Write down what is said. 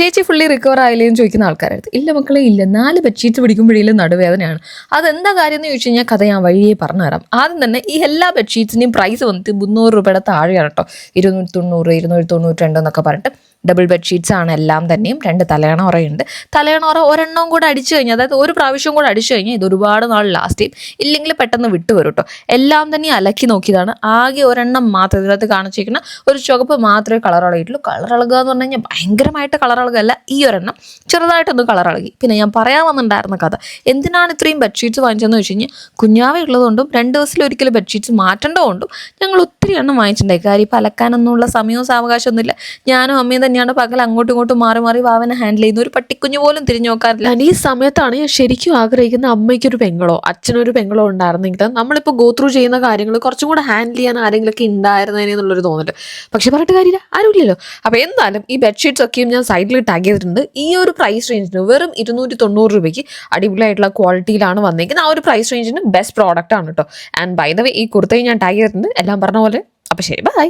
ചേച്ചി fully recover ആയില്ലേന്ന് ചോദിക്കുന്ന ആൾക്കാരായിരുന്നു ഇല്ല മക്കളെ ഇല്ല. നാല് ബെഡ്ഷീറ്റ് പിടിക്കുമ്പോഴേലും നടുവേദനയാണ്. അതെന്താ കാര്യം എന്ന് ചോദിച്ചു കഴിഞ്ഞാൽ കഥ ഞാൻ വഴിയെ പറഞ്ഞുതരാം ആദ്യം തന്നെ ഈ എല്ലാ ബെഡ്ഷീറ്റ്സിന്റെയും പ്രൈസ് വന്നിട്ട് മുന്നൂറ് രൂപയുടെ താഴെയാണ് കേട്ടോ ഇരുന്നൂറ്റി തൊണ്ണൂറ് ഇരുന്നൂറ്റി തൊണ്ണൂറ്റി രണ്ട് എന്നൊക്കെ പറഞ്ഞിട്ട് ഡബിൾ ബെഡ്ഷീറ്റ്സ് ആണ് എല്ലാം തന്നെയും രണ്ട് തലയണോറയുണ്ട്. തലയണോറ ഒരെണ്ണവും കൂടെ അടിച്ചു കഴിഞ്ഞാൽ അതായത് ഒരു പ്രാവശ്യം കൂടെ അടിച്ചു കഴിഞ്ഞാൽ ഇത് ഒരുപാട് നാൾ ലാസ്റ്റ് ചെയ്യും. ഇല്ലെങ്കിൽ പെട്ടെന്ന് വിട്ടു വരും കേട്ടോ എല്ലാം തന്നെ അലക്കി നോക്കിയതാണ്. ആകെ ഒരെണ്ണം മാത്രം ഇതിനകത്ത് കാണിച്ചിരിക്കുന്ന ഒരു ചുവപ്പ് മാത്രമേ കളർ ഇളകിയിട്ടുള്ളൂ കളർ ഇളകുക എന്ന് പറഞ്ഞു കഴിഞ്ഞാൽ ഭയങ്കരമായിട്ട് കളർ ഇളകല്ല ഈ ഒരെണ്ണം ചെറുതായിട്ടൊന്ന് കളർ ഇളകി പിന്നെ ഞാൻ പറയാൻ വന്നിട്ടുണ്ടായിരുന്ന കഥ എന്തിനാണ് ഇത്രയും ബെഡ്ഷീറ്റ്സ് വാങ്ങിച്ചതെന്ന് വെച്ച് കഴിഞ്ഞാൽ കുഞ്ഞാവ ഉള്ളതുകൊണ്ടും രണ്ട് ദിവസത്തിൽ ഒരിക്കലും ബെഡ്ഷീറ്റ്സ് മാറ്റേണ്ടതുകൊണ്ടും ഞങ്ങൾ ഒത്തിരി എണ്ണം വാങ്ങിച്ചിട്ടുണ്ടായി കാര്യം ഇപ്പം അലക്കാനൊന്നുമുള്ള സമയവും സാവകാശമൊന്നുമില്ല. ഞാനും അമ്മയും തന്നെയാണ് പകൽ അങ്ങോട്ടും ഇങ്ങോട്ടും മാറി മാറി വാവനെ ഹാൻഡിൽ ചെയ്യുന്ന ഒരു പട്ടിക്കുഞ്ഞു പോലും തിരിഞ്ഞു നോക്കാറില്ല. ഞാൻ ഈ സമയത്താണ് ഞാൻ ശരിക്കും ആഗ്രഹിക്കുന്ന അമ്മയ്ക്കൊരു പെങ്ങളോ അച്ഛനൊരു പെങ്ങളോ ഉണ്ടായിരുന്നെങ്കിൽ നമ്മളിപ്പോൾ ഗോ ത്രൂ ചെയ്യുന്ന കാര്യങ്ങൾ കുറച്ചും കൂടെ ഹാൻഡിൽ ചെയ്യാൻ ആരെങ്കിലുമൊക്കെ ഉണ്ടായിരുന്നതിനെ എന്നുള്ളൊരു തോന്നൽ. പക്ഷെ പറഞ്ഞിട്ട് കാര്യമില്ല. ആരുമില്ലല്ലോ. അപ്പോൾ എന്തായാലും ഈ ബെഡ്ഷീറ്റ്സ് ഒക്കെയും ഞാൻ സൈഡിൽ ടാഗ് ചെയ്തിട്ടുണ്ട്. ഈ ഒരു പ്രൈസ് റേഞ്ചിന് വെറും ഇരുന്നൂറ്റി തൊണ്ണൂറ് രൂപയ്ക്ക് അടിപൊളിയായിട്ടുള്ള ക്വാളിറ്റിയിലാണ് വന്നിരിക്കുന്നത് ആ ഒരു പ്രൈസ് റേഞ്ചിന് ബെസ്റ്റ് പ്രോഡക്റ്റ് ആണ് കേട്ടോ ആൻഡ് ബൈ ദ വേ ഈ കുർത്തയും ഞാൻ ടാഗ് ചെയ്തിട്ടുണ്ട്. എല്ലാം പറഞ്ഞ പോലെ. അപ്പോൾ ശരി ബൈ